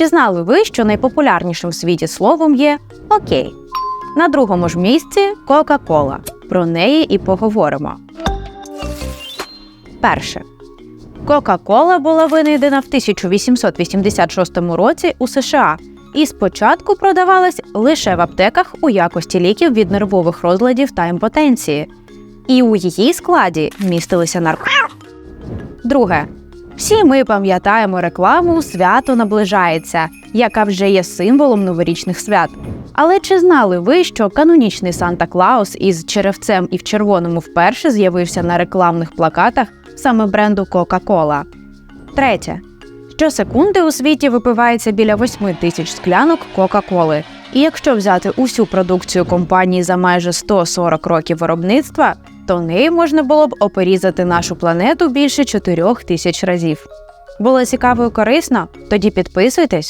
Чи знали ви, що найпопулярнішим в світі словом є окей? На другому ж місці Кока-Кола. Про неї і поговоримо. Перше. Кока-Кола була винайдена в 1886 році у США і спочатку продавалась лише в аптеках у якості ліків від нервових розладів та імпотенції. І у її складі містилися наркотики. Друге. Всі ми пам'ятаємо рекламу Свято наближається, яка вже є символом новорічних свят. Але чи знали ви, що канонічний Санта Клаус із черевцем і в червоному вперше з'явився на рекламних плакатах саме бренду Coca-Cola? Третє. Щосекунди у світі випивається біля 8 тисяч склянок Кока-Коли. І якщо взяти усю продукцію компанії за майже 140 років виробництва, то нею можна було б оперізати нашу планету більше 4 тисяч разів. Було цікаво і корисно? Тоді підписуйтесь,